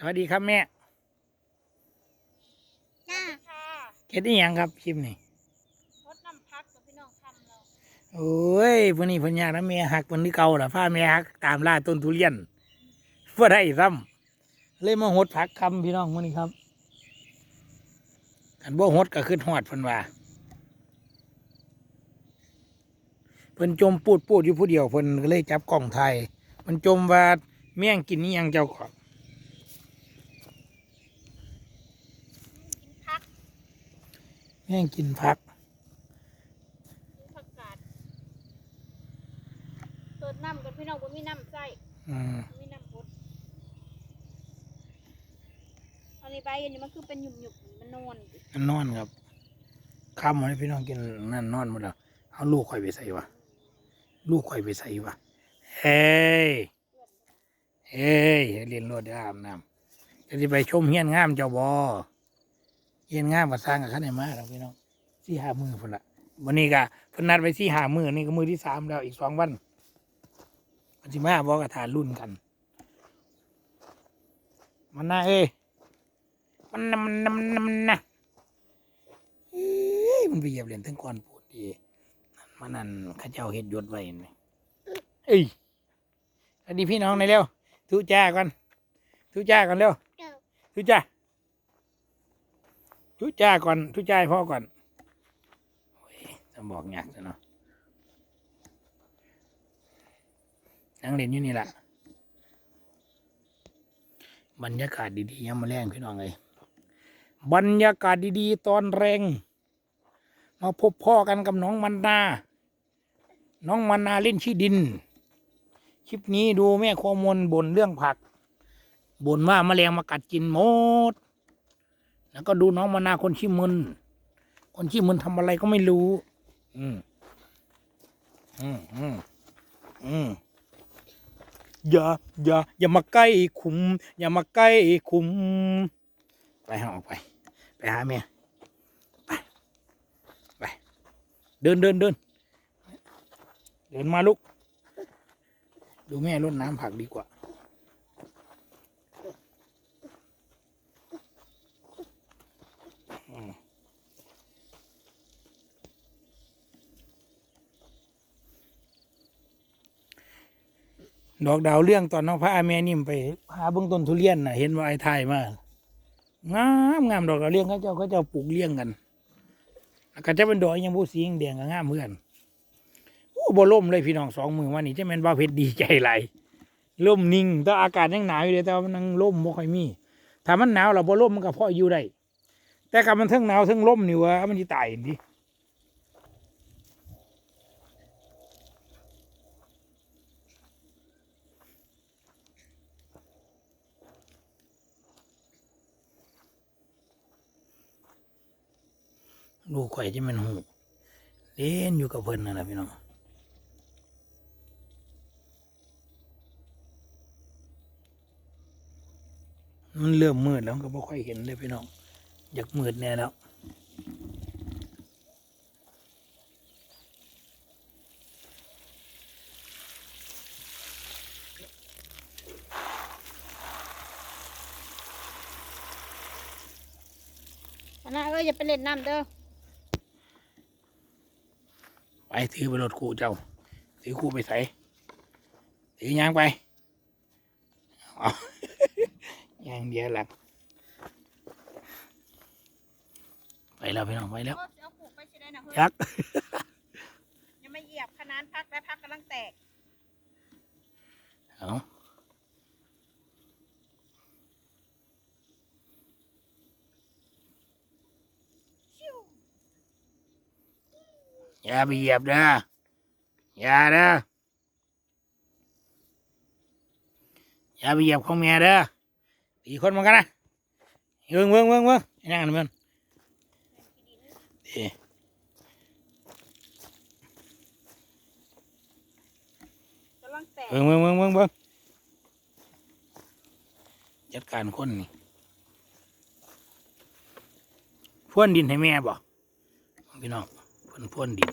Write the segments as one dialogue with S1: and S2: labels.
S1: สวัสดีครับแม่
S2: จ้า
S3: ค่ะ
S1: เฮ็ดอีหยังครับคลิปนี้
S3: รถน้ำพักกับพี่น้องคำเรา
S1: โอ้ยวันนี้เพิ่นอยากนะแม่หักวันนี้เก่าล่ะพาแม่หักตามล่าต้นทุเรียนบ่ได้ซ้ำเลยมาหดผักคำพี่น้องมื้อนี้ครับกันบ่หดก็ขึ้นฮอดเพิ่นว่าเพิ่นจมปูดปูดอยู่ผู้เดียวเพิ่นก็เลยจับกล้องถ่ายมันจมว่าแม่งกินนี่ยังเจ้าของ
S3: กินพัก
S1: แม่งกินผัก
S3: กินผักกาดเปิดน้ำกับพี่น้องบ่มีน้ำใส่
S1: อืม
S3: บ่มีน้ำพดอันนี้ใบอันนี้มันคือเป็นหยุ่มหยุมๆมันนวลอยู่
S1: มันนอนครับคำให้พี่น้องกินนั่นนอนหมดแล้วเอาลูกข่อยไปใส่วะลูกข่อยไปใส่วะเฮ้ยเฮ้ยให้เรียนรถได้อาบน้ำจะได้ไปชมเฮียนงามเจ้าบอ เฮียนงามมาสร้างกับขันไหนมาแล้วพี่น้องสี่ห้ามือพุ่นละวันนี้ก็เพิ่นนัดไปสี่ห้ามือนี่ก็มือที่สามแล้วอีกสองวันมันสิมาบอกกับฐานรุ่นกัน มันน่าเอ้ยมันน่ะมันน่ะมันน่ะมันน่ะเอ้ยมันไปเหยียบเหรียญทั้งก้อนปูดดีมันนั่นเข้าเจ้าเห็ดยศไว้เห็นไหมเอ้ยสวัสดีพี่น้องในอยเร็วทุจ้าก่อนทุจ้าก่อนเร็ว
S2: เจ้า
S1: ทุจ้า ทุจ้าก่อนทุจ้าพ่อก่อนโอ้ยจะบอกยากซะเนาะนั่งเล่นอยู่นี่แหละบรรยากาศดีๆยังมาแรงพี่น้องเลยบรรยากาศดีๆ ตอนแรง มาพบพ่อกันกับน้องมันนา น้องมันนาเล่นชี้ดิน คลิปนี้ดูแม่โคมนบนเรื่องผักบ่นว่าแมลงมากัดกินหมด แล้วก็ดูน้องมันาคนขี้มึน คนขี้มึนทำอะไรก็ไม่รู้ อืม อืมอืมอืมอย่าอย่าอย่ามาใกล้ขุม อย่ามาใกล้ขุม ไปหาออกไป ไปหาแม่ไปไป เดินเดินเดินเดินมาลูก ดูแม่รดน้ำผักดีกว่า ดอกดาวเรื่องตอนน้องพระอาแม่นิ่มไปหาเบื้องต้นทุเรียนน่ะ เห็นว่าไอ้ไทยมากงามงามดอกกระเลี้ยงเขาเจ้าเขาเจ้าปลูกเลี้ยงกันก็จะเป็นดอกยังผู้สีแดงก็งามเหมือนโอ้บ่ล่มเลยพี่น้องสองมือวันนี้จะเป็นบ้าเพชรดีใจไหลยล่มนิ่งแต่อากาศยังหนาวอยู่เลยแต่ว่ามันยังล่มบ่ค่อยมีถ้ามันหนาวเราบ่ล่มมันก็พออยู่ได้แต่กับมันทั้งหนาวทั้งล่มนี่วะมันจะตายดิ ลูกข่อยจะมันหูเล่นอยู่กับเพิ่นนั่นแหละพี่น้องมันเริ่มมืดแล้วก็ไม่ค่อยเห็นเลยพี่น้องอยากมืดแน่แล้ว
S3: อันนั้นก็อย่าไปเล่นน้ำเด้อ
S1: ไปถือไปรถคู่เจ้า ถือคู่ไปใส่ถือยางไปเอายางเดียวหลังไปแล้วพี่น้องไปแล้ว
S3: โอ้ยเอาผูกไปสิได้นะเฮ้ย
S1: ยักษ์
S3: อย่ามาเหยียบขนานพักและพักกำลังแตก
S1: เอา อย่าไปเหยียบเด้ออย่าเด้ออย่าไปเหยียบของแม่เด้อตีคนเหมือนกันนะเวิ้งเวิ้งเวิ้งเวิ้งไอ้นั่งนั่นมันดี
S3: กำลังแตก
S1: เบิ่งเบิ่งเบิ่งเบิ่งเบิ่งจัดการคนนี่พ่วนดินให้แม่บ่พี่น้องเพ่ นพ่วนดิน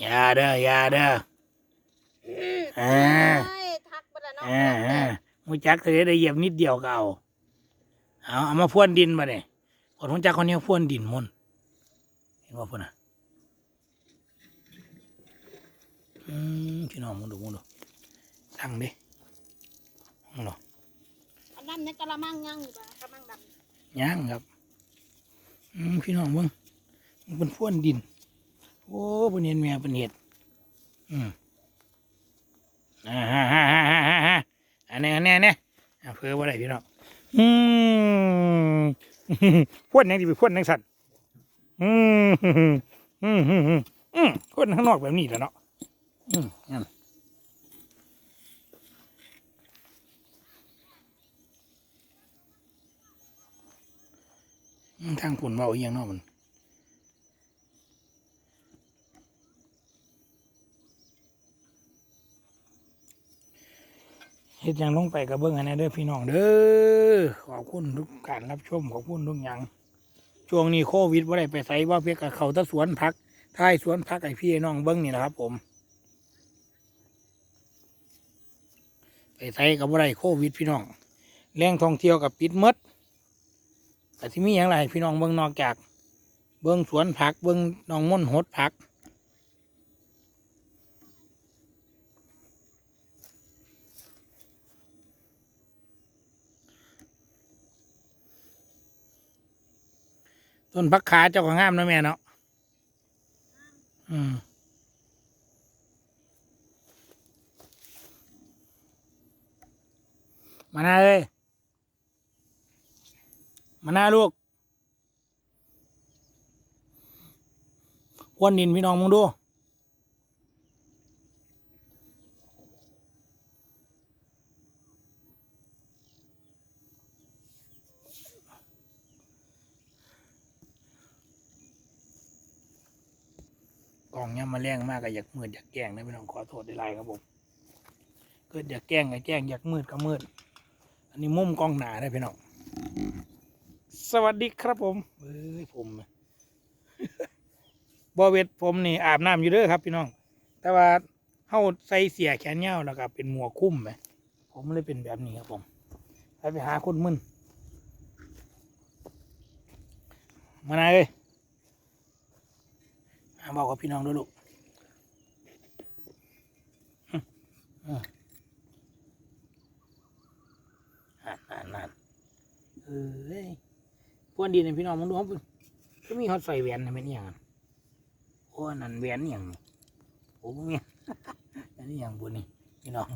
S1: อยาเด้ออยาเด้ออ่า
S3: เฮ้ยทักไปแล้วเนาะ
S1: อ่าอ่ามูจักเคยได้เหยียบนิดเดียวก็เอาเอาเอามาพ่วนดินมาเนี่ยคนของจักคนนี้พ่วนดินมนเห็นว่าพ่นอะอืมพี่น้องมึงดูมึงดูสั่งดิมึงดู
S3: อันนั้นในกระมังย่างอยู่ปะกระมังดำ
S1: ย่างครับ อืมพี่น้องมึงมั นเป็นพ่วนดิน โอ้เป็นเห็นแม่เป็นเห็ดอืมอ่าฮ่าฮ่าฮ่าฮ่าฮ่าฮ่าอันนี้อันนี้อันนี้อะเพื่อว่าอะไรพี่น้องอืมพ่วนยังดีไปพ่วนยังสั่นอืมอืมอืมอืมอืมพ่วนข้างนอกแบบนี้แหละเนาะอืมนั่นทางผุนเบาอียังเนาะมัน ฮ็ดยังลงไปกับเบิ้งอันนี้เด้อพี่น้องเด้อขอบคุณทุกการรับชมขอบคุณทุกอย่างช่วงนี้โควิดว่าได้ไปใส่ว่าเพียกับเขาแตะสวนพักท้ายสวนพักไอพี่น้องเบิ้งนี่แหละครับ ผม ไปใส่กับว่าได้โควิดพี่น้องแรงท่องเที่ยวกับปิดมดแต่ที่มีอย่างไรพี่น้องเบิ้งนอกจาก เบิ้งสวนผักเบิ้งน้องม่นหดผัก ต้นพักขาเจ้าก็งามนะแม่เนาะอืมมาหน้าเลยมาหน้าลูกวนดินพี่น้องมึงดู ล่องเนี่ยมาแรงมากก็อยากมืดอยากแกล้งนะพี่น้องขอโทษได้ไรครับผมเกิดอยากแกล้งก็แกล้งอยากมืดก็มืด อันนี้มุมกล้องหนาได้พี่น้องสวัสดีครับผมเอ้ยผมบอเวทผมนี่อาบน้ำอยู่เด้อครับ พี่น้อง แต่ว่าเฮาใส่เสียแขนยาแล้วก็เป็นหมวกคุ้มไหมผมเลยเป็นแบบนี้ครับผมไปไปหาคนมึนมาไหนเอ้ย บอกกับพี่น้องด้วยลูกอืมอืมอ่นอ่านอ่นเอ้ยพวนดีนะพี่น้องมึงดูเขาก็มีฮอตไฟแหวนนะเป็นอย่างนั้นโอ้นั่นแหวนอย่างนี้โอ้เนี่ยอันนี้อย่างบุญนี่พี่น้อง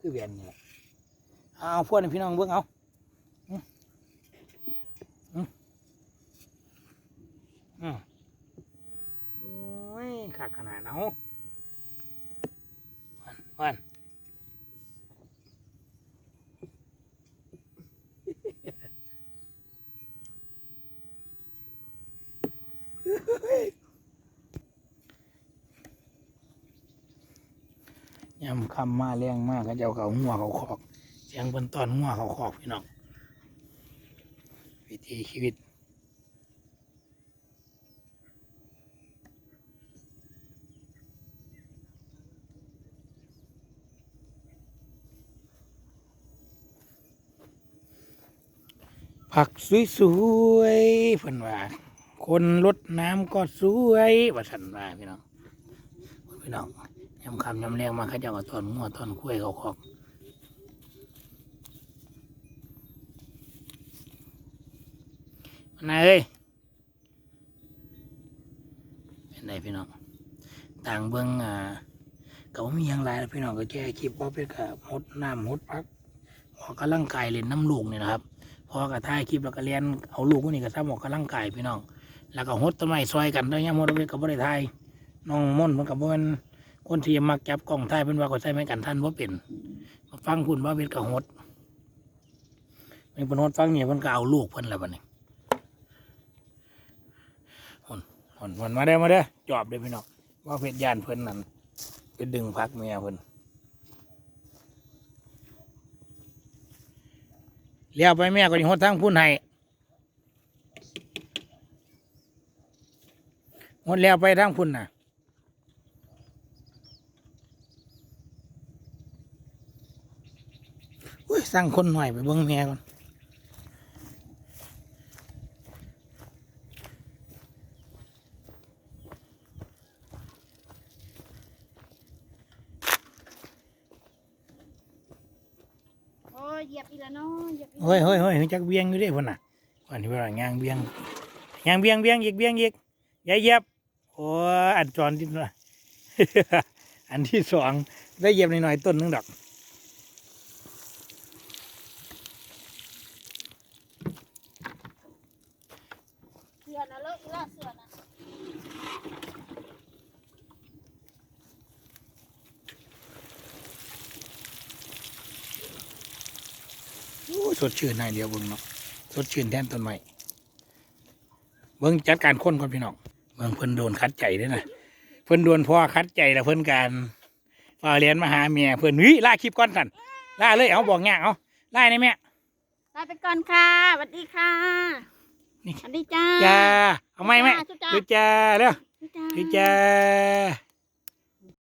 S1: คือแหวนนี่แหละเอาพวนให้พี่น้องเบิ่งเอาอืมอืมอืม โอ้ยขาดขนาด เอาวันวันยำคำมาเลี้ยงมากก็เจ้าเขาหัวเขาขอกเสียงบนตอนหัวเขาขอกพี่น้องวิถีชีวิต ผักสวยๆเพิ่นว่า คนรดน้ำก็สวยว่าสันว่าพี่น้องพี่น้องยำคำยำแรงมาเขาเจ้าก็ตอนงัวตอนคุ้ยเขาคอกมันายเอ้ยเป็นไงพี่น้อง ต่างเบิ้งอ่าก็มีหยังไรพี่น้องก็แค่คลิปว่าเป็นกับหดน้ำหดพักออกกำลังกายเล่นน้ำลูกนี่ยนะครับ พอกับถ่ายคลิปแล้วก็เรียนเอาลูกคนนี้ก็ทำออกกำลังกายพี่น้อง แล้วก็หดต้นไม้ซอยกันด้วยยังหดเอาไว้กับบ่ได้ถ่ายน้องม่นมันกับมันคนที่มักจับกล้องถ่ายเพิ่นว่าก็ใช้ไม้กันท่านว่าเป็นมาฟังคุณว่าเป็นกับหดมีเพิ่นหดฟังเนี่ยเพิ่นก็เอาลูกเพิ่นแล้วบัดนี้หนหนหนมาได้มาได้จอบเด้พี่น้องว่าเพชรยานเพิ่นนั่นไปดึงพักเมียเพิ่น เลี้ยวไปแม่ก็สิหดทางพุ่นให้หมดเล้ยวไปทางพุ่นน่ะอุ้ยสร้างคนหน่อยไปเบิ้งแม่ก่อน
S3: เหยียบอีกแล้วเนาะเหยียบอีก
S1: เฮ้ยเฮ้ยเฮ้ยจักเบียงอยู่เด้พุ่นน่ะวันนี้เวลางางเบียงยางเบียงเบียงอีกเบียงอีกอย่าเหยียบโอ้ยอันจอนที่น่ะอันที่สองได้เหยียบหน่อยๆต้นหนึงดอก
S3: เสือนะเลิกอีกแล้วเสือนะ
S1: โอ้ย สดชื่นนายเดียวเบิ่งเนาะสดชื่นแทนต้นไม้เบิ่งจัดการคนก่อนพี่น้องเบิ่งเพิ่นโดนคัดใจเด้อนะเพิ่นโดนพ่อคัดใจแล้วเพิ่นการฝ่าเรียนมาหาเมียเพิ่นเฮ้ยล่าคลิปก่อนสั่นล่าเลยเอาบอกง่ายเอาล่าในแม่
S3: ลาไปก่อนค่ะสวัสดีค่ะ
S1: นี่
S3: สวัสดีจ้า
S1: จ้าเอาไหมแม่
S3: จุ๊บจ้า
S1: จุ๊บจ้าเร็ว
S3: จุ๊บจ้า
S1: จุ๊บจ้า